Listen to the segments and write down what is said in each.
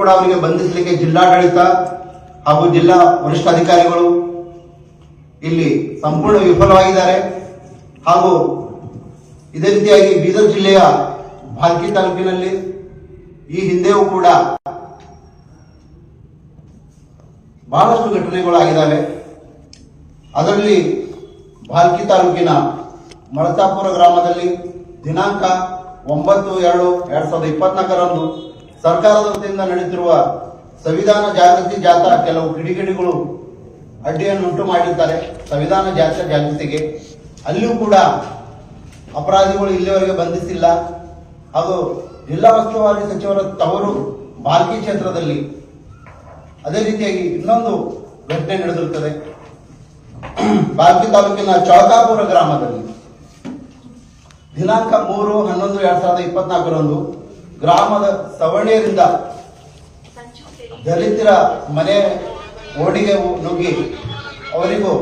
ಕೂಡ ಅವರಿಗೆ ಬಂಧಿಸಲಿಕ್ಕೆ ಜಿಲ್ಲಾಡಳಿತ ಹಾಗೂ ಜಿಲ್ಲಾ ವರಿಷ್ಠ ಅಧಿಕಾರಿಗಳು ಇಲ್ಲಿ ಸಂಪೂರ್ಣ ವಿಫಲವಾಗಿದ್ದಾರೆ. ಹಾಗೂ ಇದೇ ರೀತಿಯಾಗಿ ಬೀದರ್ ಜಿಲ್ಲೆಯ ಭಾಲ್ಕಿ ತಾಲೂಕಿನಲ್ಲಿ ಈ ಹಿಂದೆಯೂ ಕೂಡ ಬಹಳಷ್ಟು ಘಟನೆಗಳಾಗಿದ್ದಾವೆ. ಅದರಲ್ಲಿ ಭಾಲ್ಕಿ ತಾಲೂಕಿನ ಮಳತಾಪುರ ಗ್ರಾಮದಲ್ಲಿ ದಿನಾಂಕ ಒಂಬತ್ತು ಎರಡು ಎರಡ್ ಸಾವಿರದ ಇಪ್ಪತ್ನಾಲ್ಕರಂದು ಸರ್ಕಾರದ ವತಿಯಿಂದ ನಡೆಯುತ್ತಿರುವ ಸಂವಿಧಾನ ಜಾಗೃತಿ ಜಾಥಾ ಕೆಲವು ಕಿಡಿಗೇಡಿಗಳು ಅಡ್ಡಿಯನ್ನುಂಟು ಮಾಡಿರ್ತಾರೆ ಸಂವಿಧಾನ ಜಾಥಾ ಜಾಗೃತಿಗೆ ಅಲ್ಲಿಯೂ ಕೂಡ ಅಪರಾಧಿಗಳು ಇಲ್ಲಿವರೆಗೆ ಬಂಧಿಸಿಲ್ಲ. ಹಾಗೂ ಜಿಲ್ಲಾ ಉಸ್ತುವಾರಿ ಸಚಿವರ ತವರು ಬಾಲ್ಕಿ ಕ್ಷೇತ್ರದಲ್ಲಿ ಅದೇ ರೀತಿಯಾಗಿ ಇನ್ನೊಂದು ಘಟನೆ ನಡೆದಿರುತ್ತದೆ. ಬಾಲ್ಕಿ ತಾಲೂಕಿನ ಚೌಕಾಪುರ ಗ್ರಾಮದಲ್ಲಿ ದಿನಾಂಕ ಮೂರು ಹನ್ನೊಂದು ಎರಡ್ ಸಾವಿರದ ಇಪ್ಪತ್ನಾಲ್ಕರಂದು ಗ್ರಾಮದ ಸವಣಿಯರಿಂದ ದಲಿತರ ಮನೆ ಓಡಿಗೆ ನುಗ್ಗಿ ಅವರಿಗೂ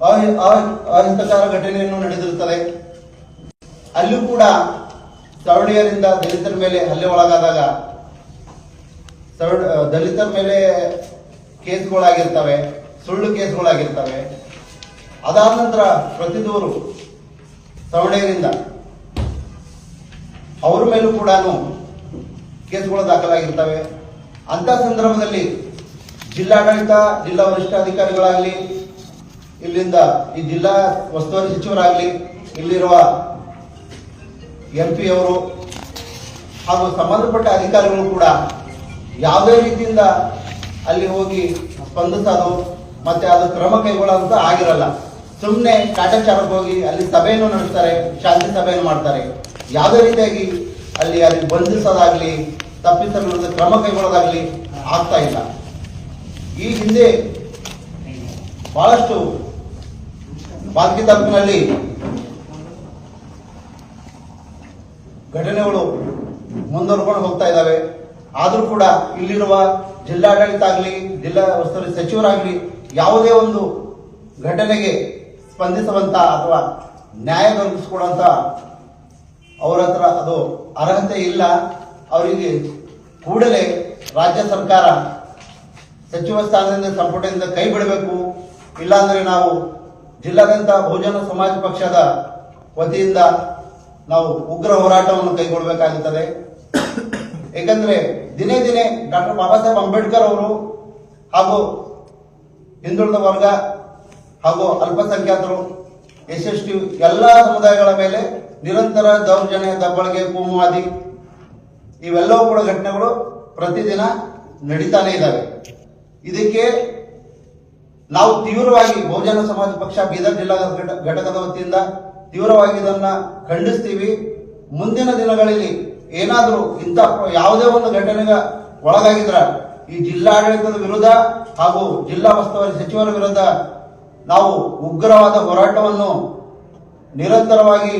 ಅಹಿ- ಅಹಿ- ಅಹಿತಕರ ಘಟನೆಯನ್ನು ನಡೆದಿರುತ್ತದೆ. ಅಲ್ಲೂ ಕೂಡ ಸವರ್ಣಿಯರಿಂದ ದಲಿತರ ಮೇಲೆ ಹಲ್ಲೆ ಒಳಗಾದಾಗ ದಲಿತರ ಮೇಲೆ ಕೇಸ್ಗಳಾಗಿರ್ತವೆ, ಸುಳ್ಳು ಕೇಸ್ಗಳಾಗಿರ್ತವೆ. ಅದಾದ ನಂತರ ಪ್ರತಿದೂರು ಸವರ್ಣೀಯರಿಂದ ಅವ್ರ ಮೇಲೂ ಕೂಡ ಕೇಸ್ಗಳು ದಾಖಲಾಗಿರ್ತವೆ. ಅಂತ ಸಂದರ್ಭದಲ್ಲಿ ಜಿಲ್ಲಾಡಳಿತ, ಜಿಲ್ಲಾ ವರಿಷ್ಠಾಧಿಕಾರಿಗಳಾಗಲಿ ಇಲ್ಲಿಂದ ಈ ಜಿಲ್ಲಾ ಉಸ್ತುವಾರಿ ಸಚಿವರಾಗಲಿ, ಇಲ್ಲಿರುವ ಎಂ ಪಿ ಅವರು ಹಾಗೂ ಸಂಬಂಧಪಟ್ಟ ಅಧಿಕಾರಿಗಳು ಕೂಡ ಯಾವುದೇ ರೀತಿಯಿಂದ ಅಲ್ಲಿ ಹೋಗಿ ಸ್ಪಂದಿಸೋದು ಮತ್ತೆ ಅದು ಕ್ರಮ ಕೈಗೊಳ್ಳೋಂತ ಆಗಿರಲ್ಲ. ಸುಮ್ಮನೆ ಕಾಟಾಚಾರಕ್ಕೆ ಹೋಗಿ ಅಲ್ಲಿ ಸಭೆಯನ್ನು ನಡೆಸ್ತಾರೆ, ಶಾಂತಿ ಸಭೆಯನ್ನು ಮಾಡ್ತಾರೆ. ಯಾವುದೇ ರೀತಿಯಾಗಿ ಅಲ್ಲಿ ಅಲ್ಲಿ ಬಂಧಿಸೋದಾಗಲಿ ತಪ್ಪಿತರ ಕ್ರಮ ಕೈಗೊಳ್ಳೋದಾಗಲಿ ಆಗ್ತಾ ಇಲ್ಲ. ಈ ಹಿಂದೆ ಬಹಳಷ್ಟು ಬಾಲ್ಕಿ ತಾಲೂಕಿನಲ್ಲಿ ಘಟನೆಗಳು ಮುಂದುವರ್ಕೊಂಡು ಹೋಗ್ತಾ ಇದ್ದಾವೆ. ಆದರೂ ಕೂಡ ಇಲ್ಲಿರುವ ಜಿಲ್ಲಾಡಳಿತ ಆಗಲಿ, ಜಿಲ್ಲಾ ಉಸ್ತುವಾರಿ ಸಚಿವರಾಗಲಿ ಯಾವುದೇ ಒಂದು ಘಟನೆಗೆ ಸ್ಪಂದಿಸುವಂತ ಅಥವಾ ನ್ಯಾಯ ದೊರಕಿಸಿಕೊಡುವಂತ ಅವರ ಹತ್ರ ಅದು ಅರ್ಹತೆ ಇಲ್ಲ, ಅವರಿಗೆ ಕೂಡಲೇ ರಾಜ್ಯ ಸರ್ಕಾರ ಸಚಿವ ಸ್ಥಾನದಿಂದ ಸಂಪುಟದಿಂದ ಕೈ ಬಿಡಬೇಕು. ಇಲ್ಲಾಂದ್ರೆ ನಾವು ಜಿಲ್ಲಾದ್ಯಂತ ಬಹುಜನ ಸಮಾಜ ಪಕ್ಷದ ವತಿಯಿಂದ ನಾವು ಉಗ್ರ ಹೋರಾಟವನ್ನು ಕೈಗೊಳ್ಳಬೇಕಾಗುತ್ತದೆ. ಏಕೆಂದ್ರೆ ದಿನೇ ದಿನೇ ಡಾಕ್ಟರ್ ಬಾಬಾ ಸಾಹೇಬ್ ಅಂಬೇಡ್ಕರ್ ಅವರು ಹಾಗೂ ಹಿಂದುಳಿದ ವರ್ಗ ಹಾಗೂ ಅಲ್ಪಸಂಖ್ಯಾತರು ಎಸ್ ಟಿ ಎಲ್ಲ ಸಮುದಾಯಗಳ ಮೇಲೆ ನಿರಂತರ ದೌರ್ಜನ್ಯ ದಬ್ಬಳಿಗೆ ಕೋಮುವಾದಿ. ಇವೆಲ್ಲವೂ ಕೂಡ ಘಟನೆಗಳು ಪ್ರತಿದಿನ ನಡೀತಾನೆ ಇದ್ದಾವೆ ಇದಕ್ಕೆ ನಾವು ತೀವ್ರವಾಗಿ ಬಹುಜನ ಸಮಾಜ ಪಕ್ಷ ಬೀದರ್ ಜಿಲ್ಲಾ ಘಟ- ಘಟಕದ ವತಿಯಿಂದ ತೀವ್ರವಾಗಿ ಇದನ್ನ ಖಂಡಿಸ್ತೀವಿ. ಮುಂದಿನ ದಿನಗಳಲ್ಲಿ ಏನಾದರೂ ಇಂಥ ಯಾವುದೇ ಒಂದು ಘಟನೆಗೆ ಒಳಗಾಗಿದ್ರ ಈ ಜಿಲ್ಲಾಡಳಿತದ ವಿರುದ್ಧ ಹಾಗೂ ಜಿಲ್ಲಾ ಉಸ್ತುವಾರಿ ಸಚಿವರ ವಿರುದ್ಧ ನಾವು ಉಗ್ರವಾದ ಹೋರಾಟವನ್ನು ನಿರಂತರವಾಗಿ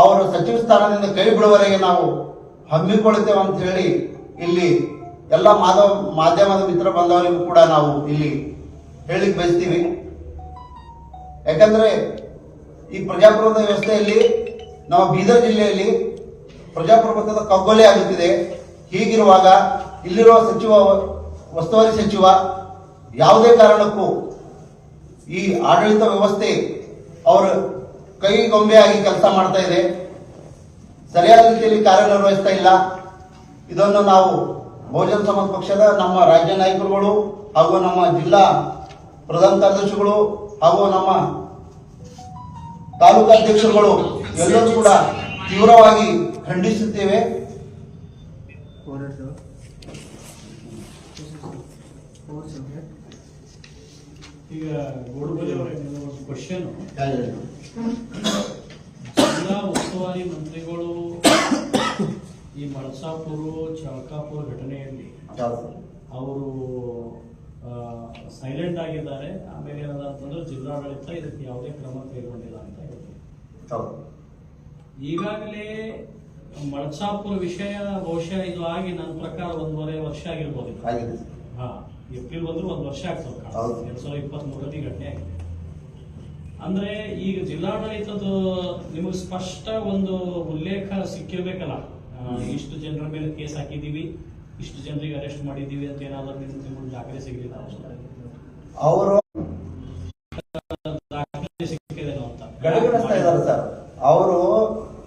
ಅವರು ಸಚಿವ ಸ್ಥಾನದಿಂದ ಕೈ ಬಿಡುವವರೆಗೆ ನಾವು ಹಮ್ಮಿಕೊಳ್ಳುತ್ತೇವೆ ಅಂತ ಹೇಳಿ ಇಲ್ಲಿ ಎಲ್ಲ ಮಾಧವ ಮಾಧ್ಯಮದ ಮಿತ್ರ ಬಂದವರಿಗೂ ಕೂಡ ನಾವು ಇಲ್ಲಿ ಹೇಳಿಕ್ ಬಯಸ್ತೀವಿ. ಯಾಕಂದ್ರೆ ಈ ಪ್ರಜಾಪ್ರಭುತ್ವ ವ್ಯವಸ್ಥೆಯಲ್ಲಿ ನಾವು ಬೀದರ್ ಜಿಲ್ಲೆಯಲ್ಲಿ ಪ್ರಜಾಪ್ರಭುತ್ವದ ಕಗ್ಗೊಲೆ ಆಗುತ್ತಿದೆ. ಹೀಗಿರುವಾಗ ಇಲ್ಲಿರುವ ಸಚಿವ, ಉಸ್ತುವಾರಿ ಸಚಿವ ಯಾವುದೇ ಕಾರಣಕ್ಕೂ ಈ ಆಡಳಿತ ವ್ಯವಸ್ಥೆ ಅವರ ಕೈಗೊಂಬೆಯಾಗಿ ಕೆಲಸ ಮಾಡ್ತಾ ಇದೆ. ಸರಿಯಾದ ರೀತಿಯಲ್ಲಿ ಕಾರ್ಯನಿರ್ವಹಿಸ್ತಾ ಇಲ್ಲ. ಇದನ್ನು ನಾವು ಬಹುಜನ ಸಮಾಜ ಪಕ್ಷದ ನಮ್ಮ ರಾಜ್ಯ ನಾಯಕರುಗಳು ಹಾಗೂ ನಮ್ಮ ಜಿಲ್ಲಾ ಪ್ರಧಾನ ಕಾರ್ಯದರ್ಶಿಗಳು ಹಾಗೂ ನಮ್ಮ ತಾಲೂಕು ಅಧ್ಯಕ್ಷರುಗಳು ಎಲ್ಲರೂ ಕೂಡ ತೀವ್ರವಾಗಿ ಖಂಡಿಸುತ್ತೇವೆ. ಈಗ ಜಿಲ್ಲಾ ಉಸ್ತುವಾರಿ ಮಂತ್ರಿಗಳು ಈ ಮಳಸಾಪುರ ಚಳಕಾಪುರ ಘಟನೆಯಲ್ಲಿ ಅವರು ಸೈಲೆಂಟ್ ಆಗಿದ್ದಾರೆ. ಆಮೇಲೆ ಏನದ ಅಂತಂದ್ರೆ ಜಿಲ್ಲಾಡಳಿತ ಇದಕ್ಕೆ ಯಾವುದೇ ಕ್ರಮ ಕೈಗೊಂಡಿಲ್ಲ ಅಂತ ಹೇಳ್ತಾರೆ ಈಗಾಗಲೇ ಮಳಸಾಪುರ ವಿಷಯ ಬಹುಶಃ ಇದು ಆಗಿ ನನ್ನ ಪ್ರಕಾರ ಒಂದೂವರೆ ವರ್ಷ ಆಗಿರ್ಬೋದು. ಹಾ ಏಪ್ರಿಲ್ ಬಂದ್ರು ಒಂದು ವರ್ಷ ಆಗ್ತದೆ. ಎರಡ್ ಸಾವಿರದ ಇಪ್ಪತ್ತ್ ಮೂರರಲ್ಲಿ ಘಟನೆ ಆಗಿದೆ. ಅಂದ್ರೆ ಈಗ ಜಿಲ್ಲಾಡಳಿತದ ನಿಮಗೆ ಸ್ಪಷ್ಟ ಒಂದು ಉಲ್ಲೇಖ ಸಿಕ್ಕಿರ್ಬೇಕಲ್ಲ. ಇಷ್ಟು ಜನರ ಮೇಲೆ ಕೇಸ್ ಹಾಕಿದೀವಿ ಇಷ್ಟು ಜನರಿಗೆ ಅರೆಸ್ಟ್ ಮಾಡಿದೀವಿ ಅಂತ ಏನಾದ್ರೂ ನಿಮ್ಗೆ ದಾಖಲೆ ಸಿಗಲಿಲ್ಲ ಅವರು ಅಂತ. ಅವರು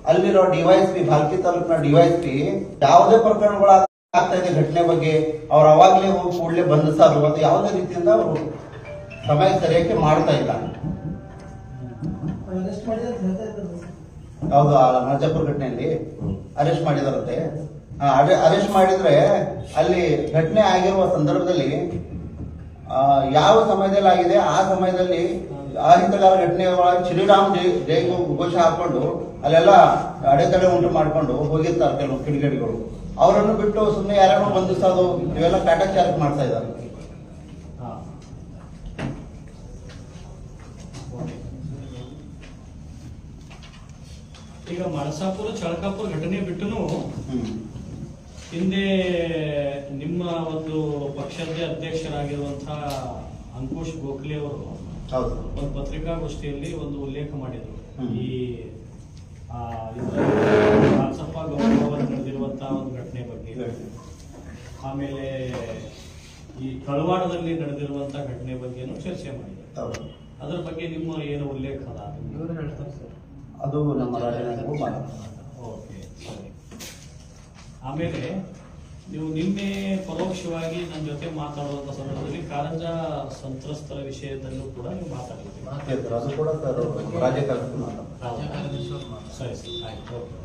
ಅಲ್ಲಿರೋ ಡಿವೈಸ್ ಪಿ ಭಾಲ್ಕಿ ತಾಲೂಕಿನ ಡಿವೈಸ್ ಪಿ ಯಾವುದೇ ಪ್ರಕರಣಗಳು ಆಗ್ತಾ ಇದೆ ಘಟನೆ ಬಗ್ಗೆ ಅವ್ರು ಅವಾಗ್ಲೇ ಹೋಗಿ ಕೂಡಲೇ ಬಂಧಿಸೋದು ಮತ್ತು ಯಾವುದೇ ರೀತಿಯಿಂದ ಅವರು ಸಮಯ ಸರಿಯಕ್ಕೆ ಮಾಡ್ತಾ ಇಲ್ಲ. ಹೌದು ಆ ನರಜಾಪುರ ಘಟನೆಯಲ್ಲಿ ಅರೆಸ್ಟ್ ಮಾಡಿದಾರಂತೆ. ಅರೆಸ್ಟ್ ಮಾಡಿದ್ರೆ ಅಲ್ಲಿ ಘಟನೆ ಆಗಿರುವ ಸಂದರ್ಭದಲ್ಲಿ ಆ, ಯಾವ ಸಮಯದಲ್ಲಿ ಆಗಿದೆ ಆ ಸಮಯದಲ್ಲಿ ಅಹಿತಕರ ಘಟನೆ ಶ್ರೀರಾಮ್ ಜೈ ಘೋಷ ಹಾಕೊಂಡು ಅಲ್ಲೆಲ್ಲ ಅಡೆತಡೆ ಉಂಟು ಮಾಡಿಕೊಂಡು ಹೋಗಿರ್ತಾರೆ ಕೆಲವು ಕಿಡಿಗೇಡಿಗಳು. ಅವರನ್ನು ಬಿಟ್ಟು ಸುಮ್ಮನೆ ಯಾರನ್ನೂ ಬಂಧಿಸೋದು ಇವೆಲ್ಲ ಕಾಟಾಚಾರಕ್ಕೆ ಮಾಡ್ತಾ ಇದ್ದಾರೆ. ಈಗ ಮಳಸಾಪುರ ಚಳಕಾಪುರ ಘಟನೆ ಬಿಟ್ಟು ಹಿಂದೆ ನಿಮ್ಮ ಒಂದು ಪಕ್ಷದ ಅಧ್ಯಕ್ಷರಾಗಿರುವಂತಹ ಅಂಕುಶ್ ಗೋಖಲೆ ಅವರು ಹೌದು. ಒಂದು ಪತ್ರಿಕಾಗೋಷ್ಠಿಯಲ್ಲಿ ಒಂದು ಉಲ್ಲೇಖ ಮಾಡಿದ್ರು. ಈ ಆ, ಗೌಡ ಅವರು ಗೌರವ ನಡೆದಿರುವಂತಹ ಒಂದು ಘಟನೆ ಬಗ್ಗೆ. ಆಮೇಲೆ ಈ ಕಳವಾಡದಲ್ಲಿ ನಡೆದಿರುವಂತಹ ಘಟನೆ ಬಗ್ಗೆನೂ ಚರ್ಚೆ ಮಾಡಿದ್ರು. ಹೌದು. ಅದ್ರ ಬಗ್ಗೆ ನಿಮ್ಮ ಏನು ಉಲ್ಲೇಖ ಅದ? ಅದು ನಮ್ಮ ರಾಜನಾಗೂ ಮಾಡಿ ಓಕೆ ಸರಿ. ಆಮೇಲೆ ನೀವು ನಿನ್ನೆ ಪರೋಕ್ಷವಾಗಿ ನನ್ನ ಜೊತೆ ಮಾತಾಡುವಂತ ಸಂದರ್ಭದಲ್ಲಿ ಕಾರಂಜ ಸಂತ್ರಸ್ತರ ವಿಷಯದಲ್ಲೂ ಕೂಡ ನೀವು ಮಾತಾಡಿದ್ದೀರಿ. ಅದು ಕೂಡ ಸರ್ ರಾಜ್ಯ? ಸರಿ ಸರಿ. ಆಯ್ತು ಓಕೆ.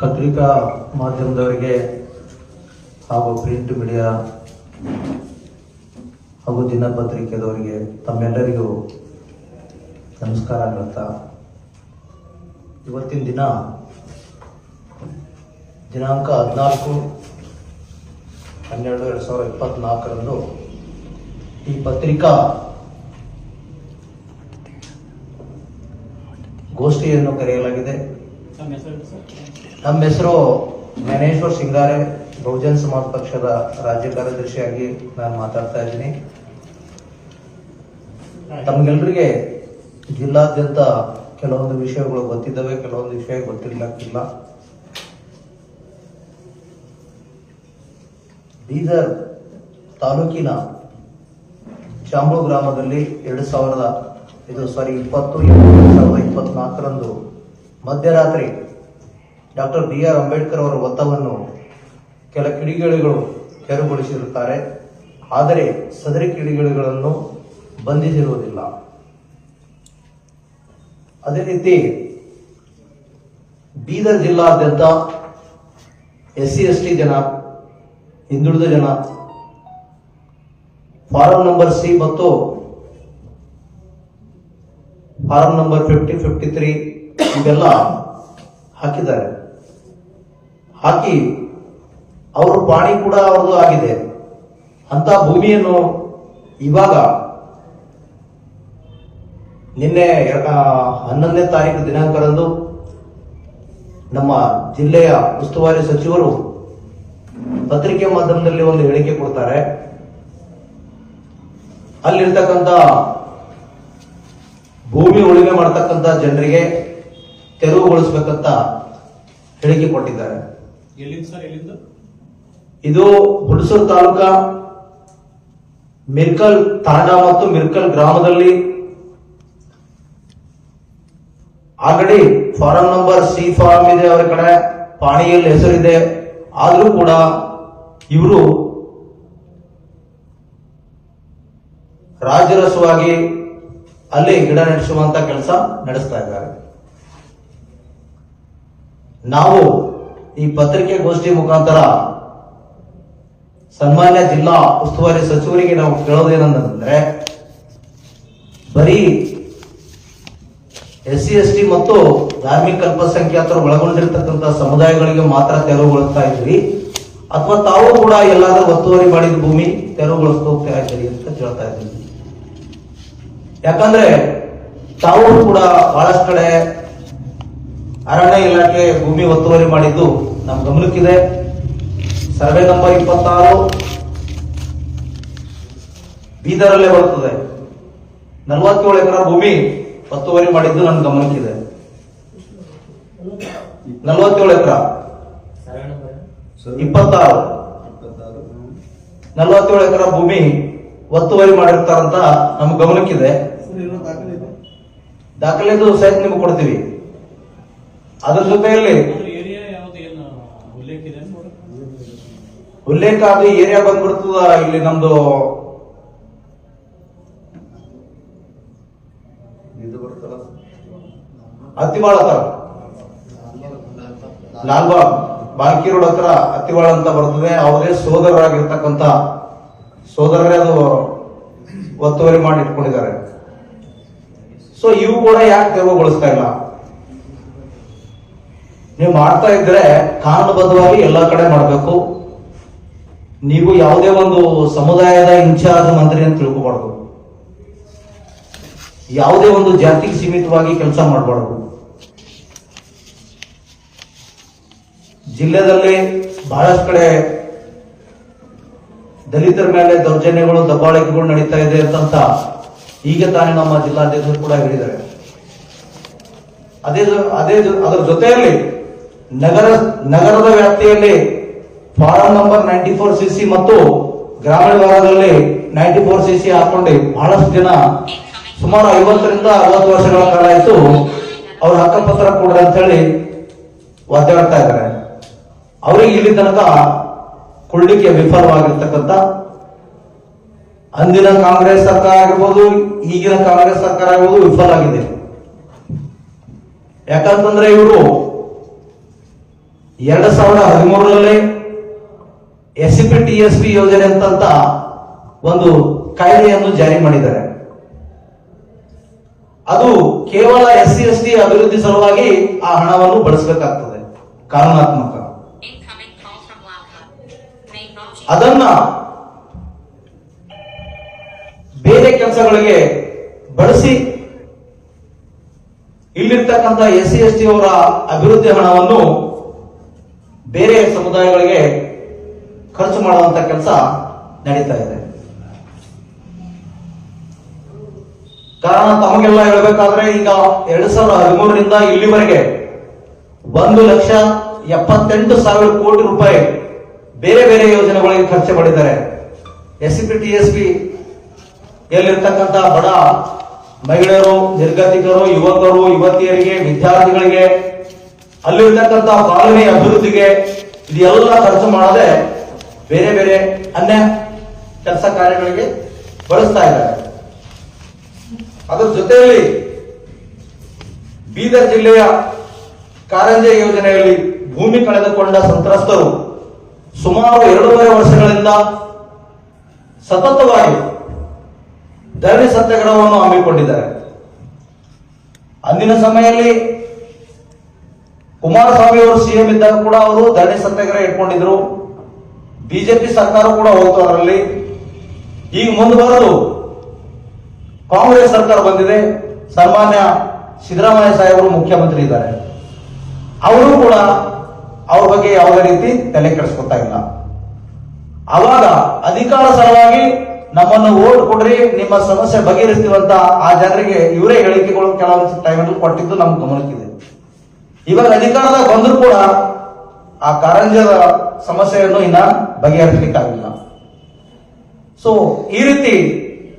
ಪತ್ರಿಕಾ ಮಾಧ್ಯಮದವರಿಗೆ ಹಾಗೂ ಪ್ರಿಂಟ್ ಮೀಡಿಯಾ ಹಾಗೂ ದಿನಪತ್ರಿಕೆದವರಿಗೆ ತಮ್ಮೆಲ್ಲರಿಗೂ ನಮಸ್ಕಾರ ಹೇಳ್ತಾ. ಇವತ್ತಿನ ದಿನ ದಿನಾಂಕ ಹದಿನಾಲ್ಕು ಹನ್ನೆರಡು ಎರಡು ಸಾವಿರದ ಇಪ್ಪತ್ನಾಲ್ಕರಂದು ಈ ಪತ್ರಿಕಾ ಗೋಷ್ಠಿಯನ್ನು ಕರೆಯಲಾಗಿದೆ. ನಮ್ಮ ಹೆಸರು ಜ್ಞಾನೇಶ್ವರ್ ಸಿಂಗಾರೆ, ಬಹುಜನ್ ಸಮಾಜ ಪಕ್ಷದ ರಾಜ್ಯ ಕಾರ್ಯದರ್ಶಿಯಾಗಿ ನಾನು ಮಾತಾಡ್ತಾ ಇದ್ದೀನಿ. ತಮ್ಗೆಲ್ರಿಗೆ ಜಿಲ್ಲಾದ್ಯಂತ ಕೆಲವೊಂದು ವಿಷಯಗಳು ಗೊತ್ತಿದ್ದಾವೆ, ಕೆಲವೊಂದು ವಿಷಯ ಗೊತ್ತಿರ್ಲಾಗ್ತಿಲ್ಲ ಬೀದರ್ ತಾಲೂಕಿನ ಚಾಂಬು ಗ್ರಾಮದಲ್ಲಿ ಎರಡು ಸಾವಿರದ, ಇದು ಸಾರಿ ಇಪ್ಪತ್ತು, ಎರಡು ಸಾವಿರದ ಇಪ್ಪತ್ನಾಲ್ಕರಂದು ಮಧ್ಯರಾತ್ರಿ ಡಾಕ್ಟರ್ ಬಿ ಆರ್ ಅಂಬೇಡ್ಕರ್ ಅವರ ಒತ್ತವನ್ನು ಕೆಲ ಕಿಡಿಗೇಡಿಗಳು ತೆರವುಗೊಳಿಸಿರುತ್ತಾರೆ ಆದರೆ ಸದರಿ ಕಿಡಿಗೇಡಿಗಳನ್ನು ಬಂಧಿಸಿರುವುದಿಲ್ಲ. ಅದೇ ರೀತಿ ಬೀದರ್ ಜಿಲ್ಲಾದ್ಯಂತ ಎಸ್ ಸಿ ಎಸ್ ಟಿ ಜನ, ಹಿಂದುಳಿದ ಜನ ಫಾರಂ ನಂಬರ್ ಸಿ ಮತ್ತು form number fifty fifty three, ಇವೆಲ್ಲ ಹಾಕಿದ್ದಾರೆ. ಹಾಕಿ ಅವ್ರ ಪಾಣಿ ಕೂಡ ಅವ್ರದ್ದು ಆಗಿದೆ. ಅಂತ ಭೂಮಿಯನ್ನು ಇವಾಗ ನಿನ್ನೆ ಹನ್ನೊಂದನೇ ತಾರೀಕು ದಿನಾಂಕರಂದು ನಮ್ಮ ಜಿಲ್ಲೆಯ ಉಸ್ತುವಾರಿ ಸಚಿವರು ಪತ್ರಿಕೆ ಮಾಧ್ಯಮದಲ್ಲಿ ಒಂದು ಹೇಳಿಕೆ ಕೊಡ್ತಾರೆ. ಅಲ್ಲಿರ್ತಕ್ಕಂಥ ಭೂಮಿ ಉಳುಮೆ ಮಾಡ್ತಕ್ಕಂಥ ಜನರಿಗೆ ತೆರವುಗೊಳಿಸಬೇಕಂತ ಹೇಳಿಕೆ ಕೊಟ್ಟಿದ್ದಾರೆ. ಇದು ಹುಣಸೂರು ತಾಲೂಕಾ ಮಿರ್ಕಲ್ ತಾಂಡ ಮತ್ತು ಮಿರ್ಕಲ್ ಗ್ರಾಮದಲ್ಲಿ ಆಗಡಿ ಫಾರಂ ನಂಬರ್ ಸಿ ಫಾರಂ ಇದೆ, ಅವರ ಕಡೆ ಪಾಣಿಯಲ್ಲಿ ಹೆಸರಿದೆ. ಆದರೂ ಕೂಡ ಇವರು ರಾಜರಸವಾಗಿ ಅಲ್ಲಿ ಗಿಡ ನಡೆಸುವಂತ ಕೆಲಸ ನಡೆಸ್ತಾ ಇದ್ದಾರೆ. ನಾವು ಈ ಪತ್ರಿಕೆ ಗೋಷ್ಠಿ ಮುಖಾಂತರ ಸನ್ಮಾನ್ಯ ಜಿಲ್ಲಾ ಉಸ್ತುವಾರಿ ಸಚಿವರಿಗೆ ನಾವು ಕೇಳೋದೇನಂತಂದ್ರೆ ಬರೀ ಎಸ್ ಸಿ ಎಸ್ ಟಿ ಮತ್ತು ಧಾರ್ಮಿಕ ಅಲ್ಪಸಂಖ್ಯಾತರು ಒಳಗೊಂಡಿರ್ತಕ್ಕಂಥ ಸಮುದಾಯಗಳಿಗೆ ಮಾತ್ರ ತೆರವುಗೊಳಿಸ್ತಾ ಇದ್ರಿ ಅಥವಾ ತಾವು ಕೂಡ ಎಲ್ಲಾದ್ರೂ ಒತ್ತುವರಿ ಮಾಡಿದ ಭೂಮಿ ತೆರವುಗೊಳಿಸ್ತಾ ಇದ್ದೀರಿ ಅಂತ ಕೇಳ್ತಾ ಇದ್ದೀವಿ. ಯಾಕಂದ್ರೆ ತಾವು ಕೂಡ ಬಹಳಷ್ಟು ಕಡೆ ಅರಣ್ಯ ಇಲಾಖೆ ಭೂಮಿ ಒತ್ತುವರಿ ಮಾಡಿದ್ದು ನಮ್ಮ ಗಮನಕ್ಕಿದೆ. ಸರ್ವೆ ನಂಬರ್ ಇಪ್ಪತ್ತಾರು. ಬೀದರಲ್ಲೇ ಬರ್ತದೆ ನಲವತ್ತೇಳು ಎಕರೆ ಭೂಮಿ ಒತ್ತುವರಿ ಮಾಡಿದ್ದು ನನ್ನ ಗಮನಕ್ಕಿದೆ. ನಲವತ್ತೇಳು ಎಕರೆ. ಇಪ್ಪತ್ತಾರು. ನಲವತ್ತೇಳು ಎಕರೆ ಭೂಮಿ ಒತ್ತುವರಿ ಮಾಡಿರ್ತಾರಂತ ನಮ್ಮ ಗಮನಕ್ಕಿದೆ. ದಾಖಲೆದು ಸಹಿತ ನಿಮ್ಗೆ ಕೊಡ್ತೀವಿ. ಅದ್ರ ಜೊತೆಯಲ್ಲಿ ಉಲ್ಲೇಖ ಅದು ಏರಿಯಾ ಬಂದ್ಬಿಡ್ತದ ಇಲ್ಲಿ ನಮ್ದು ಇದು ಬರ್ತಲ್ಲ ಅತ್ತಿವಾಳ ಹತ್ರ. ಲಾಲ್ಬಾಗ್ ಬಾಲ್ಕಿ ರೋಡ್ ಹತ್ರ ಅತ್ತಿವಾಳ ಅಂತ ಬರ್ತದೆ. ಅವರೇ ಸೋದರರಾಗಿರ್ತಕ್ಕಂಥ ಸೋದರರೇ ಅದು ಒತ್ತುವರಿ ಮಾಡಿ ಇಟ್ಕೊಂಡಿದ್ದಾರೆ. ಸೊ ಇವು ಕೂಡ ಯಾಕೆ ತೆರವುಗೊಳಿಸ್ತಾ ಇಲ್ಲ? ನೀವು ಮಾಡ್ತಾ ಇದ್ರೆ ಕಾನೂನುಬದ್ಧವಾಗಿ ಎಲ್ಲ ಕಡೆ ಮಾಡಬೇಕು. ನೀವು ಯಾವುದೇ ಒಂದು ಸಮುದಾಯದ ಇನ್ಚಾರ್ಜ್ ಮಂತ್ರಿ ಅಂತ ತಿಳ್ಕೊಬಾರ್ದು. ಯಾವುದೇ ಒಂದು ಜಾತಿಗೆ ಸೀಮಿತವಾಗಿ ಕೆಲಸ ಮಾಡಬಾರ್ದು. ಜಿಲ್ಲೆದಲ್ಲಿ ಬಹಳಷ್ಟು ಕಡೆ ದಲಿತರ ಮೇಲೆ ದೌರ್ಜನ್ಯಗಳು, ದಬ್ಬಾಳಿಕೆಗಳು ನಡೀತಾ ಇದೆ ಅಂತ ಈಗ ತಾನೇ ನಮ್ಮ ಜಿಲ್ಲಾಧ್ಯಕ್ಷರು ಕೂಡ ಹೇಳಿದ್ದಾರೆ. ಅದೇ ಅದೇ ಅದರ ಜೊತೆಯಲ್ಲಿ ನಗರ, ನಗರದ ವ್ಯಾಪ್ತಿಯಲ್ಲಿ form number ninety four C C ಮತ್ತು ಗ್ರಾಮೀಣ ಭಾಗದಲ್ಲಿ ನೈಂಟಿ ಫೋರ್ ಸಿ ಸಿ ಹಾಕೊಂಡು ಬಹಳಷ್ಟು ಜನ ಸುಮಾರು ಐವತ್ತರಿಂದ ಅರವತ್ತು ವರ್ಷಗಳ ಕಾಲ ಆಯಿತು. ಅವ್ರ ಹಕ್ಕಪತ್ರ ಕೊಡ್ರಿ ಅಂತ ಹೇಳಿ ಒದ್ದಾಡ್ತಾ ಇದ್ದಾರೆ. ಅವರಿಗೆ ಇಲ್ಲಿ ತನಕ ಕೊಡ್ಲಿಕ್ಕೆ ವಿಫಲವಾಗಿರ್ತಕ್ಕಂಥ ಅಂದಿನ ಕಾಂಗ್ರೆಸ್ ಸರ್ಕಾರ ಆಗಿರ್ಬೋದು, ಈಗಿನ ಕಾಂಗ್ರೆಸ್ ಸರ್ಕಾರ ಆಗಿರ್ಬೋದು ವಿಫಲ ಆಗಿದೆ. ಯಾಕಂತಂದ್ರೆ ಇವರು ಎರಡ್ ಸಾವಿರದ ಹದಿಮೂರರಲ್ಲಿ S C P T S P ಯೋಜನೆ ಅಂತಂತ ಒಂದು ಕಾಯ್ದೆಯನ್ನು ಜಾರಿ ಮಾಡಿದ್ದಾರೆ. ಅದು ಕೇವಲ ಎಸ್ ಸಿ ಎಸ್ ಟಿ ಅಭಿವೃದ್ಧಿ ಸಲುವಾಗಿ ಆ ಹಣವನ್ನು ಬಳಸಬೇಕಾಗ್ತದೆ ಕಾನೂನಾತ್ಮಕ. ಅದನ್ನ ಬೇರೆ ಕೆಲಸಗಳಿಗೆ ಬಳಸಿ ಇಲ್ಲಿರ್ತಕ್ಕಂಥ ಎಸ್ ಸಿ ಎಸ್ ಟಿ ಅವರ ಅಭಿವೃದ್ಧಿ ಹಣವನ್ನು ಬೇರೆ ಸಮುದಾಯಗಳಿಗೆ ಖರ್ಚು ಮಾಡುವಂತ ಕೆಲಸ ನಡೀತಾ ಇದೆ. ಕಾರಣ ತಮಗೆಲ್ಲ ಹೇಳಬೇಕಾದ್ರೆ ಈಗ ಎರಡ್ ಸಾವಿರದ ಹದಿಮೂರರಿಂದ ಇಲ್ಲಿವರೆಗೆ ಒಂದು ಲಕ್ಷ ಎಪ್ಪತ್ತೆಂಟು ಸಾವಿರ ಕೋಟಿ ರೂಪಾಯಿ ಬೇರೆ ಬೇರೆ ಯೋಜನೆಗಳಿಗೆ ಖರ್ಚು ಮಾಡಿದ್ದಾರೆ. S C P T S P ಎಲ್ಲಿರ್ತಕ್ಕಂಥ ಬಡ ಮಹಿಳೆಯರು, ನಿರ್ಗತಿಕರು, ಯುವಕರು, ಯುವತಿಯರಿಗೆ, ವಿದ್ಯಾರ್ಥಿಗಳಿಗೆ ಅಲ್ಲಿರ್ತಕ್ಕಂಥ ಕಾಲೋನಿ ಅಭಿವೃದ್ಧಿಗೆ ಇದೆಲ್ಲ ಖರ್ಚು ಮಾಡದೆ ಬೇರೆ ಬೇರೆ ಅನ್ಯ ಕೆಲಸ ಕಾರ್ಯಗಳಿಗೆ ಬಳಸ್ತಾ ಇದ್ದಾರೆ. ಅದರ ಜೊತೆಯಲ್ಲಿ ಬೀದರ್ ಜಿಲ್ಲೆಯ ಕಾರಂಜೆ ಯೋಜನೆಯಲ್ಲಿ ಭೂಮಿ ಕಳೆದುಕೊಂಡ ಸಂತ್ರಸ್ತರು ಸುಮಾರು ಎರಡೂವರೆ ವರ್ಷಗಳಿಂದ ಸತತವಾಗಿ ಧರಣಿ ಸತ್ಯಾಗ್ರಹವನ್ನು ಹಮ್ಮಿಕೊಂಡಿದ್ದಾರೆ. ಅಂದಿನ ಸಮಯದಲ್ಲಿ ಕುಮಾರಸ್ವಾಮಿ ಅವರು ಸಿಎಂ ಇದ್ದಾಗ ಕೂಡ ಅವರು ಧರಣಿ ಸತ್ಯಾಗ್ರಹ ಇಟ್ಕೊಂಡಿದ್ರು. ಬಿಜೆಪಿ ಸರ್ಕಾರ ಕೂಡ ಹೋಗ್ತು ಅದರಲ್ಲಿ. ಈಗ ಮುಂದೆ ಬರೋದು ಕಾಂಗ್ರೆಸ್ ಸರ್ಕಾರ ಬಂದಿದೆ. ಸನ್ಮಾನ್ಯ ಸಿದ್ದರಾಮಯ್ಯ ಸಾಹೇಬರು ಮುಖ್ಯಮಂತ್ರಿ ಇದ್ದಾರೆ. ಅವರು ಕೂಡ ಅವ್ರ ಬಗ್ಗೆ ಯಾವುದೇ ರೀತಿ ತಲೆ ಕೆಡಿಸ್ಕೊತಾ ಇಲ್ಲ ಅವಾಗ ಅಧಿಕಾರ ಸಲುವಾಗಿ ನಮ್ಮನ್ನು ಓಟ್ ಕೊಡ್ರಿ, ನಿಮ್ಮ ಸಮಸ್ಯೆ ಬಗೆಹರಿಸ್ತೀವಂತ ಆ ಜನರಿಗೆ ಇವರೇ ಹೇಳಿಕೆಗಳು ಕೆಲವೊಂದು ಟೈಮಲ್ಲಿ ಕೊಟ್ಟಿದ್ದು ನಮ್ಗೆ ಗಮನಕ್ಕಿದೆ. ಇವಾಗ ಅಧಿಕಾರದಾಗ ಬಂದರೂ ಕೂಡ ಆ ಕಾರಂಜದ ಸಮಸ್ಯೆಯನ್ನು ಇನ್ನ ಬಗೆಹರಿಸಲಿಕ್ಕಾಗಿಲ್ಲ ಸೊ ಈ ರೀತಿ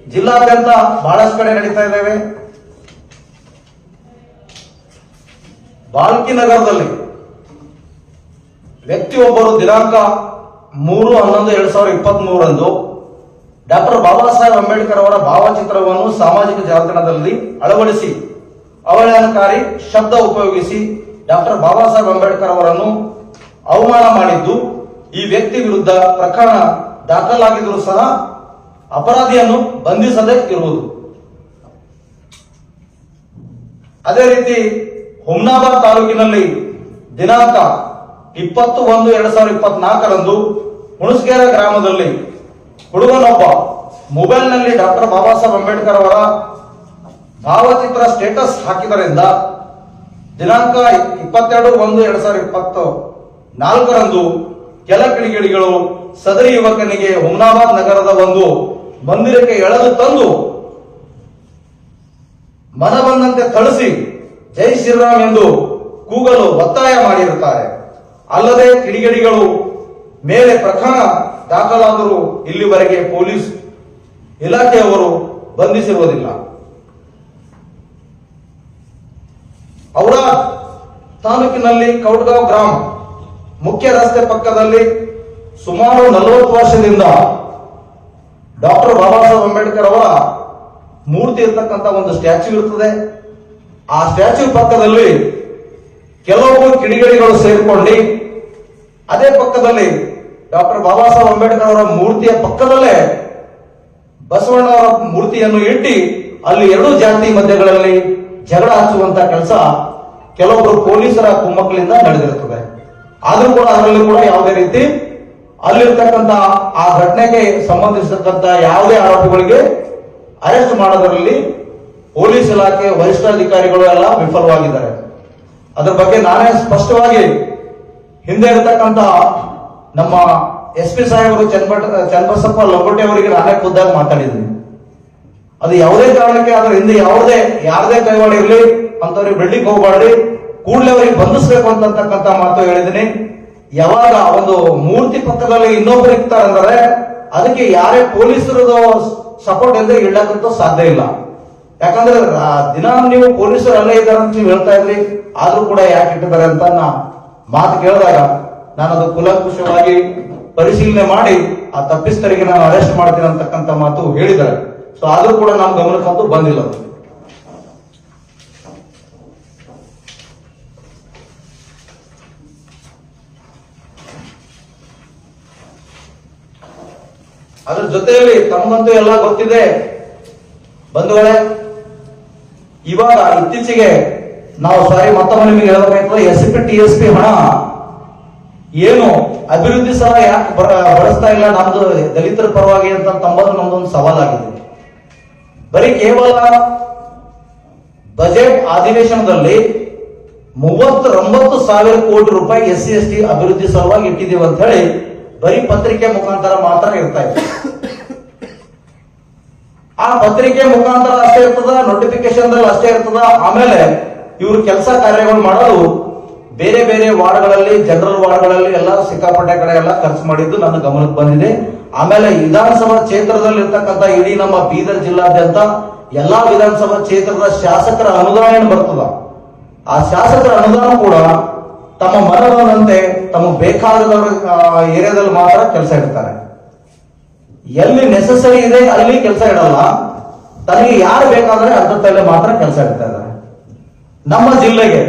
ಜಿಲ್ಲಾದ್ಯಂತ ಬಹಳಷ್ಟು ಕಡೆ ನಡೀತಾ ಇದ್ದೇವೆ. ಬಾಲ್ಕಿ ನಗರದಲ್ಲಿ ವ್ಯಕ್ತಿಯೊಬ್ಬರು ದಿನಾಂಕ ಮೂರು ಹನ್ನೊಂದು ಎರಡ್ ಸಾವಿರದ ಇಪ್ಪತ್ತ್ ಮೂರಂದು ಡಾಕ್ಟರ್ ಬಾಬಾ ಸಾಹೇಬ್ ಅಂಬೇಡ್ಕರ್ ಅವರ ಭಾವಚಿತ್ರವನ್ನು ಸಾಮಾಜಿಕ ಜಾಲತಾಣದಲ್ಲಿ ಅಳವಡಿಸಿ ಅವಹೇಳನಕಾರಿ ಶಬ್ದ ಉಪಯೋಗಿಸಿ ಡಾಕ್ಟರ್ ಬಾಬಾ ಸಾಹೇಬ್ ಅಂಬೇಡ್ಕರ್ ಅವರನ್ನು ಅವಮಾನ ಮಾಡಿದ್ದು, ಈ ವ್ಯಕ್ತಿ ವಿರುದ್ಧ ಪ್ರಕರಣ ದಾಖಲಾಗಿದ್ದರೂ ಸಹ ಅಪರಾಧಿಯನ್ನು ಬಂಧಿಸದೇ ಇರುವುದು. ಅದೇ ರೀತಿ ಹುಮ್ನಾಬಾದ್ ತಾಲೂಕಿನಲ್ಲಿ ದಿನಾಂಕ ಇಪ್ಪತ್ತು ಒಂದು ಎರಡ್ ಸಾವಿರದ ಇಪ್ಪತ್ನಾಲ್ಕರಂದು ಹುಣಸ್ಗೇರ ಗ್ರಾಮದಲ್ಲಿ ಹುಡುಗನೊಬ್ಬ ಮೊಬೈಲ್ನಲ್ಲಿ ಡಾಕ್ಟರ್ ಬಾಬಾ ಸಾಹೇಬ್ ಅಂಬೇಡ್ಕರ್ ಅವರ ಭಾವಚಿತ್ರ ಸ್ಟೇಟಸ್ ಹಾಕಿದರಿಂದ ದಿನಾಂಕ ಇಪ್ಪತ್ತೆರಡು ಒಂದು ಎರಡ್ ಸಾವಿರದ ಇಪ್ಪತ್ತು ನಾಲ್ಕರಂದು ಕೆಲ ಕಿಡಿಗಿಡಿಗಳು ಸದರಿ ಯುವಕನಿಗೆ ಹುಮ್ನಾಬಾದ್ ನಗರದ ಒಂದು ಮಂದಿರಕ್ಕೆ ಎಳೆದು ತಂದು ಮನ ಬಂದಂತೆ ಥಳಿಸಿ ಜೈ ಶ್ರೀರಾಮ್ ಎಂದು ಕೂಗಲು ಒತ್ತಾಯ ಮಾಡಿರುತ್ತಾರೆ. ಅಲ್ಲದೆ ಕಿಡಿಗೇಡಿಗಳು ಮೇಲೆ ಪ್ರಕರಣ ದಾಖಲಾದರೂ ಇಲ್ಲಿವರೆಗೆ ಪೊಲೀಸ್ ಇಲಾಖೆಯವರು ಬಂಧಿಸಿರುವುದಿಲ್ಲ. ಔರಾದ್ ತಾಲೂಕಿನಲ್ಲಿ ಕೌಡ್ಗಾವ್ ಗ್ರಾಮ ಮುಖ್ಯ ರಸ್ತೆ ಪಕ್ಕದಲ್ಲಿ ಸುಮಾರು ನಲವತ್ತು ವರ್ಷದಿಂದ ಡಾಕ್ಟರ್ ಬಾಬಾ ಸಾಹೇಬ್ ಅಂಬೇಡ್ಕರ್ ಅವರ ಮೂರ್ತಿ ಇರತಕ್ಕಂತ ಒಂದು ಸ್ಟ್ಯಾಚ್ಯೂ ಇರ್ತದೆ. ಆ ಸ್ಟ್ಯಾಚ್ಯೂ ಪಕ್ಕದಲ್ಲಿ ಕೆಲವು ಕಿಡಿಗೇಡಿಗಳು ಸೇರಿಕೊಂಡು ಅದೇ ಪಕ್ಕದಲ್ಲಿ ಡಾಕ್ಟರ್ ಬಾಬಾ ಸಾಹೇಬ್ ಅಂಬೇಡ್ಕರ್ ಅವರ ಮೂರ್ತಿಯ ಪಕ್ಕದಲ್ಲೇ ಬಸವಣ್ಣವರ ಮೂರ್ತಿಯನ್ನು ಇಟ್ಟು ಅಲ್ಲಿ ಎರಡು ಜಾತಿ ಮಧ್ಯಗಳಲ್ಲಿ ಜಗಳ ಹಚ್ಚುವಂತ ಕೆಲಸ ಕೆಲವೊಬ್ಬರು ಪೊಲೀಸರ ಕುಮ್ಮಕ್ಕಳಿಂದ ನಡೆದಿರುತ್ತದೆ ಆದ್ರೂ ಕೂಡ ಅದರಲ್ಲಿ ಕೂಡ ಯಾವುದೇ ರೀತಿ ಅಲ್ಲಿರ್ತಕ್ಕಂತ ಆ ಘಟನೆಗೆ ಸಂಬಂಧಿಸಿರ್ತಕ್ಕಂತ ಯಾವುದೇ ಆರೋಪಿಗಳಿಗೆ ಅರೆಸ್ಟ್ ಮಾಡೋದರಲ್ಲಿ ಪೊಲೀಸ್ ಇಲಾಖೆ ವರಿಷ್ಠಾಧಿಕಾರಿಗಳು ಎಲ್ಲ ವಿಫಲವಾಗಿದ್ದಾರೆ. ಅದರ ಬಗ್ಗೆ ನಾನೇ ಸ್ಪಷ್ಟವಾಗಿ ಹಿಂದೆ ಇರತಕ್ಕಂತ ನಮ್ಮ ಎಸ್ ಪಿ ಸಾಹೇಬರು ಚನ್ನಬಸಪ್ಪ ಲಂಗೋಟೆ ಅವರಿಗೆ ನಾನೇ ಖುದ್ದಾಗಿ ಮಾತಾಡಿದ್ದೀನಿ. ಅದು ಯಾವುದೇ ಕಾರಣಕ್ಕೆ ಅದ್ರ ಹಿಂದೆ ಯಾವುದೇ, ಯಾರದೇ ಕೈವಾಡ ಇರಲಿ ಅಂತವ್ರಿಗೆ ಬೆಳ್ಳಿಗೆ ಹೋಗಬಾರ್ದು. ಕೂಡಲೇ ಅವರಿಗೆ ಬಂಧಿಸ್ಬೇಕು ಅಂತಕ್ಕಂಥ ಮಾತು ಹೇಳಿದ್ದೀನಿ. ಯಾವಾಗ ಒಂದು ಮೂರ್ತಿ ಪಕ್ಕದಲ್ಲಿ ಇನ್ನೊಬ್ರು ಇರ್ತಾರಂದ್ರೆ ಅದಕ್ಕೆ ಯಾರೇ ಪೊಲೀಸರದು ಸಪೋರ್ಟ್ ಇಲ್ಲದೆ ಇಳ್ಳಕ್ಕಂತೂ ಸಾಧ್ಯ ಇಲ್ಲ. ಯಾಕಂದ್ರೆ ದಿನ ನೀವು ಪೊಲೀಸರು ಅಲ್ಲೇ ಇದ್ದಾರೆ ಅಂತ ನೀವು ಹೇಳ್ತಾ ಇದ್ರಿ, ಆದ್ರೂ ಕೂಡ ಯಾಕೆ ಇಟ್ಟಿದ್ದಾರೆ ಅಂತ ನಾ ಮಾತು ಕೇಳಿದಾಗ ನಾನು ಅದು ಕುಲಂಕುಷವಾಗಿ ಪರಿಶೀಲನೆ ಮಾಡಿ, ಆ ತಪ್ಪಿಸ್ತರಿಗೆ ನಾನು ಅರೆಸ್ಟ್ ಮಾಡ್ತೀನಿ ಅಂತಕ್ಕಂಥ ಮಾತು ಹೇಳಿದ್ದಾರೆ. ಸೊ ಆದರೂ ಕೂಡ ನಮ್ಮ ಗಮನಕ್ಕಂತೂ ಬಂದಿಲ್ಲ ಅದು. ಅದ್ರ ಜೊತೆಯಲ್ಲಿ ತಮ್ಮಂತೂ ಎಲ್ಲ ಗೊತ್ತಿದೆ ಬಂಧುಗಳೇ, ಇವಾಗ ಇತ್ತೀಚೆಗೆ ನಾವು ಸಾರಿ ಮತ್ತೊಮ್ಮೆ ನಿಮಗೆ ಹೇಳಬೇಕಾಗ್ತದೆ S P T S P ಹಣ ಏನು ಅಭಿವೃದ್ಧಿ ಸಲ ಯಾಕೆ ಬಳಸ್ತಾ ಇಲ್ಲ ನಮ್ದು ದಲಿತರ ಪರವಾಗಿ ಅಂತ ತಂಬದು ನಮ್ದೊಂದು ಸವಾಲಾಗಿದೆ ಬರೀ ಕೇವಲ ಬಜೆಟ್ ಅಧಿವೇಶನದಲ್ಲಿ ಮೂವತ್ತೊಂಬತ್ತು ಸಾವಿರ ಕೋಟಿ ರೂಪಾಯಿ ಎಸ್ ಸಿ, ಎಸ್ ಟಿ ಅಭಿವೃದ್ಧಿ ಸಲುವಾಗಿ ಇಟ್ಟಿದ್ದೀವಿ ಅಂತ ಹೇಳಿ ಬರೀ ಪತ್ರಿಕೆ ಮುಖಾಂತರ ಮಾತ್ರ ಇರ್ತಾ ಇದೆ ಆ ಪತ್ರಿಕೆ ಮುಖಾಂತರ ಅಷ್ಟೇ ಇರ್ತದ ನೋಟಿಫಿಕೇಶನ್ ಅಷ್ಟೇ ಇರ್ತದ, ಆಮೇಲೆ ಇವರು ಕೆಲಸ ಕಾರ್ಯಗಳು ಮಾಡಲು ಬೇರೆ ಬೇರೆ ವಾರ್ಡ್ಗಳಲ್ಲಿ, ಜನರಲ್ ವಾರ್ಡ್ಗಳಲ್ಲಿ ಎಲ್ಲ ಸಿಕ್ಕಾಪಟ್ಟೆ ಕಡೆ ಎಲ್ಲ ಖರ್ಚು ಮಾಡಿದ್ದು ನನ್ನ ಗಮನಕ್ಕೆ ಬಂದಿದೆ. ಆಮೇಲೆ ವಿಧಾನಸಭಾ ಕ್ಷೇತ್ರದಲ್ಲಿ ಇರ್ತಕ್ಕಂಥ ಇಡೀ ನಮ್ಮ ಬೀದರ್ ಜಿಲ್ಲಾದ್ಯಂತ ಎಲ್ಲಾ ವಿಧಾನಸಭಾ ಕ್ಷೇತ್ರದ ಶಾಸಕರ ಅನುದಾನ ಏನು ಬರ್ತದ? ಆ ಶಾಸಕರ ಅನುದಾನ ಕೂಡ ತಮ್ಮ ಮನದಂತೆ ತಮಗೆ ಬೇಕಾದವರ ಏರಿಯಾದಲ್ಲಿ ಮಾತ್ರ ಕೆಲಸ ಇಡ್ತಾರೆ. ಎಲ್ಲಿ ನೆಸೆಸರಿ ಇದೆ ಅಲ್ಲಿ ಕೆಲಸ ಇಡಲ್ಲ. ತನಗೆ ಯಾರು ಬೇಕಾದ್ರೆ ತಲೆ ಮಾತ್ರ ಕೆಲಸ ಇಡ್ತಾ ಇದ್ದಾರೆ. ನಮ್ಮ ಜಿಲ್ಲೆಗೆ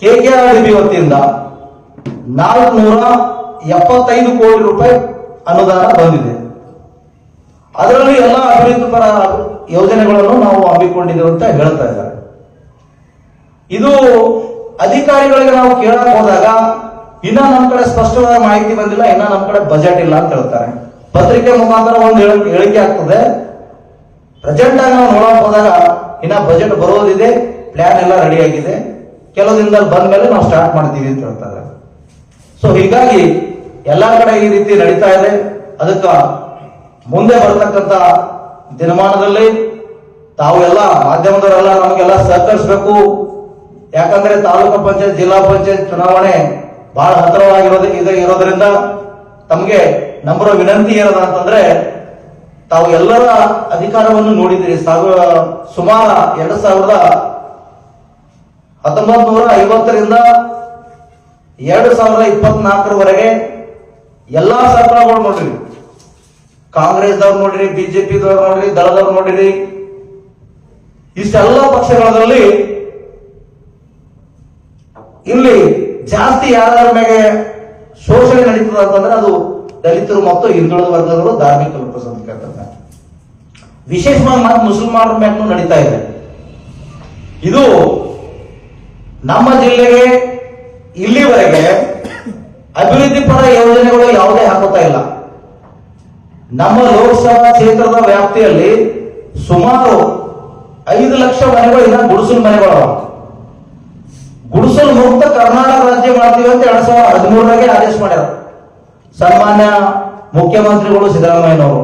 ಕೆ ಕೆ ಆರ್ ಡಿ ವತಿಯಿಂದ ನಾಲ್ಕುನೂರ ಎಪ್ಪತ್ತೈದು ಕೋಟಿ ರೂಪಾಯಿ ಅನುದಾನ ಬಂದಿದೆ. ಅದರಲ್ಲಿ ಎಲ್ಲ ಅಭಿವೃದ್ಧಿ ಪರ ಯೋಜನೆಗಳನ್ನು ನಾವು ಹಮ್ಮಿಕೊಂಡಿದ್ದೇವೆ ಅಂತ ಹೇಳ್ತಾ ಇದ್ದಾರೆ. ಇದು ಅಧಿಕಾರಿಗಳಿಗೆ ನಾವು ಕೇಳಕ್ ಹೋದಾಗ, ಇನ್ನ ನಮ್ಮ ಕಡೆ ಸ್ಪಷ್ಟವಾದ ಮಾಹಿತಿ ಬಂದಿಲ್ಲ, ಇನ್ನ ನಮ್ಮ ಕಡೆ ಬಜೆಟ್ ಇಲ್ಲ ಅಂತ ಹೇಳ್ತಾರೆ. ಪತ್ರಿಕೆ ಮುಖಾಂತರ ಒಂದು ಹೇಳ- ಹೇಳಿಕೆ ಆಗ್ತದೆ. ಪ್ರೆಸೆಂಟ್ ಆಗಿ ನಾವು ನೋಡಕ್ ಹೋದಾಗ, ಇನ್ನ ಬಜೆಟ್ ಬರೋದಿದೆ ಪ್ಲಾನ್ ಎಲ್ಲ ರೆಡಿ ಆಗಿದೆ. ಕೆಲವು ದಿನದಲ್ಲಿ ಬಂದ ಮೇಲೆ ನಾವು ಸ್ಟಾರ್ಟ್ ಮಾಡ್ತೀವಿ ಅಂತ ಹೇಳ್ತಾರೆ ಸೊ ಹೀಗಾಗಿ ಎಲ್ಲಾ ಕಡೆ ಈ ರೀತಿ ನಡೀತಾ ಇದೆ. ಅದಕ್ಕ ಮುಂದೆ ಬರ್ತಕ್ಕಂತ ದಿನಮಾನದಲ್ಲಿ ತಾವು ಎಲ್ಲ ಮಾಧ್ಯಮದವರೆಲ್ಲ ನಮಗೆಲ್ಲ ಸಹಕರಿಸಬೇಕು. ಯಾಕಂದ್ರೆ ತಾಲೂಕು ಪಂಚಾಯತ್, ಜಿಲ್ಲಾ ಪಂಚಾಯತ್ ಚುನಾವಣೆ ಬಹಳ ಹತ್ತಿರವಾಗಿರೋದು ಇರೋದ್ರಿಂದ ತಮಗೆ ನಮ್ಮರ ವಿನಂತಿ ಏನದ ಅಂತಂದ್ರೆ ತಾವು ಎಲ್ಲರ ಅಧಿಕಾರವನ್ನು ನೋಡಿದಿರಿ. ಸಾವಿರ ಸುಮಾರು ಎರಡ್ ಸಾವಿರದ ಹತ್ತೊಂಬತ್ತು ನೂರ ಐವತ್ತರಿಂದ ಎರಡು ಸಾವಿರದ ಇಪ್ಪತ್ನಾಲ್ಕರವರೆಗೆ ಎಲ್ಲಾ ಸರ್ಕಾರಗಳು ನೋಡ್ರಿ. ಕಾಂಗ್ರೆಸ್ದವ್ರು ನೋಡ್ರಿ, ಬಿಜೆಪಿದವ್ರು ನೋಡ್ರಿ, ದಳದವ್ರು ನೋಡ್ರಿ. ಇಷ್ಟೆಲ್ಲ ಪಕ್ಷಗಳಲ್ಲಿ ಇಲ್ಲಿ ಜಾಸ್ತಿ ಯಾರ್ಯಾರ ಮೇಲೆ ಶೋಷಣೆ ನಡೀತದ ಅಂತಂದ್ರೆ ಅದು ದಲಿತರು ಮತ್ತು ಹಿಂದುಳಿದ ವರ್ಗದವರು ಧಾರ್ಮಿಕ ಅಲ್ಪಸಂಖ್ಯಾತ ವಿಶೇಷವಾಗಿ ಮತ್ತೆ ಮುಸಲ್ಮಾನರ ಮೇಲೂ ನಡೀತಾ ಇದೆ. ಇದು ನಮ್ಮ ಜಿಲ್ಲೆಗೆ ಇಲ್ಲಿವರೆಗೆ ಅಭಿವೃದ್ಧಿ ಪರ ಯೋಜನೆಗಳು ಯಾವುದೇ ಹಾಕುತ್ತಾ ಇಲ್ಲ. ನಮ್ಮ ಲೋಕಸಭಾ ಕ್ಷೇತ್ರದ ವ್ಯಾಪ್ತಿಯಲ್ಲಿ ಸುಮಾರು ಐದು ಲಕ್ಷ ಮನೆಗಳು ಇನ್ನ ಗುಡಿಸಲು ಮನೆಗಳು ಗುಡಿಸಲು ಮುಕ್ತ ಕರ್ನಾಟಕ ರಾಜ್ಯ ಮಾಡ್ತೀವಿ ಅಂತ ಎರಡ್ ಸಾವಿರದ ಹದಿಮೂರರಾಗೆ ಆದೇಶ ಮಾಡ್ಯಾರ. ಸನ್ಮಾನ್ಯ ಮುಖ್ಯಮಂತ್ರಿಗಳು ಸಿದ್ದರಾಮಯ್ಯನವರು.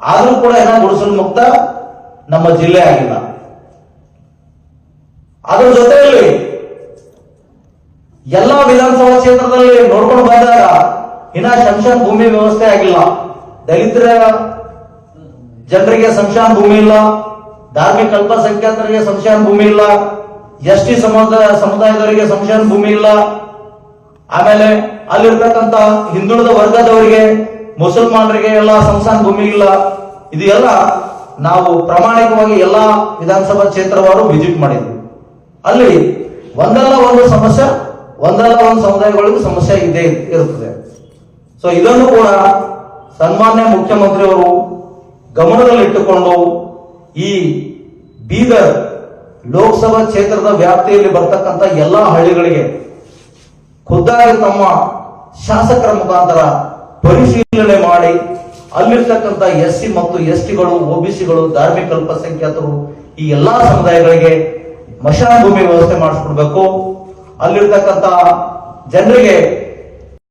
ಆದರೂ ಕೂಡ ಏನ ಗುಡಿಸಲು ಮುಕ್ತ ನಮ್ಮ ಜಿಲ್ಲೆ ಆಗಿಲ್ಲ. ಅದರ ಜೊತೆಯಲ್ಲಿ ಎಲ್ಲಾ ವಿಧಾನಸಭಾ ಕ್ಷೇತ್ರದಲ್ಲಿ ನೋಡ್ಕೊಂಡು ಬಂದಾಗ ಇನ್ನ ಶಂಶಾನ್ ಭೂಮಿ ವ್ಯವಸ್ಥೆ ಆಗಿಲ್ಲ. ದಲಿತರ ಜನರಿಗೆ ಸಂಶಾನ್ ಭೂಮಿ ಇಲ್ಲ. ಧಾರ್ಮಿಕ ಅಲ್ಪಸಂಖ್ಯಾತರಿಗೆ ಸಂಶಾನ್ ಭೂಮಿ ಇಲ್ಲ. ಎಸ್ ಟಿ ಸಮುದಾಯ, ಸಮುದಾಯದವರಿಗೆ ಸಂಶಾನ್ ಭೂಮಿ ಇಲ್ಲ. ಆಮೇಲೆ ಅಲ್ಲಿರ್ತಕ್ಕಂತ ಹಿಂದುಳಿದ ವರ್ಗದವರಿಗೆ, ಮುಸಲ್ಮಾನರಿಗೆ ಎಲ್ಲ ಸಂಶಾನ್ ಭೂಮಿ ಇಲ್ಲ. ಇದೆಲ್ಲ ನಾವು ಪ್ರಾಮಾಣಿಕವಾಗಿ ಎಲ್ಲಾ ವಿಧಾನಸಭಾ ಕ್ಷೇತ್ರವಾರು ವಿಸಿಟ್ ಮಾಡಿದ್ವಿ. ಅಲ್ಲಿ ಒಂದಲ್ಲ ಒಂದು ಸಮಸ್ಯೆ ಒಂದಲ್ಲ ಒಂದು ಸಮುದಾಯಗಳಿಗೂ ಸಮಸ್ಯೆ ಇದ್ದೇ ಇರುತ್ತದೆ. ಸೊ ಇದನ್ನು ಕೂಡ ಸನ್ಮಾನ್ಯ ಮುಖ್ಯಮಂತ್ರಿಯವರು ಗಮನದಲ್ಲಿಟ್ಟುಕೊಂಡು ಈ ಬೀದರ್ ಲೋಕಸಭಾ ಕ್ಷೇತ್ರದ ವ್ಯಾಪ್ತಿಯಲ್ಲಿ ಬರ್ತಕ್ಕಂಥ ಎಲ್ಲ ಹಳ್ಳಿಗಳಿಗೆ ಖುದ್ದಾಗಿ ತಮ್ಮ ಶಾಸಕರ ಮುಖಾಂತರ ಪರಿಶೀಲನೆ ಮಾಡಿ, ಅಲ್ಲಿರ್ತಕ್ಕಂಥ ಎಸ್ ಸಿ ಮತ್ತು ಎಸ್ ಟಿಗಳು ಒಬಿಸಿಗಳು ಧಾರ್ಮಿಕ ಅಲ್ಪಸಂಖ್ಯಾತರು ಈ ಎಲ್ಲಾ ಸಮುದಾಯಗಳಿಗೆ ಮಶಾನ ಭೂಮಿ ವ್ಯವಸ್ಥೆ ಮಾಡಿಸ್ಕೊಡ್ಬೇಕು. ಅಲ್ಲಿರ್ತಕ್ಕಂಥ ಜನರಿಗೆ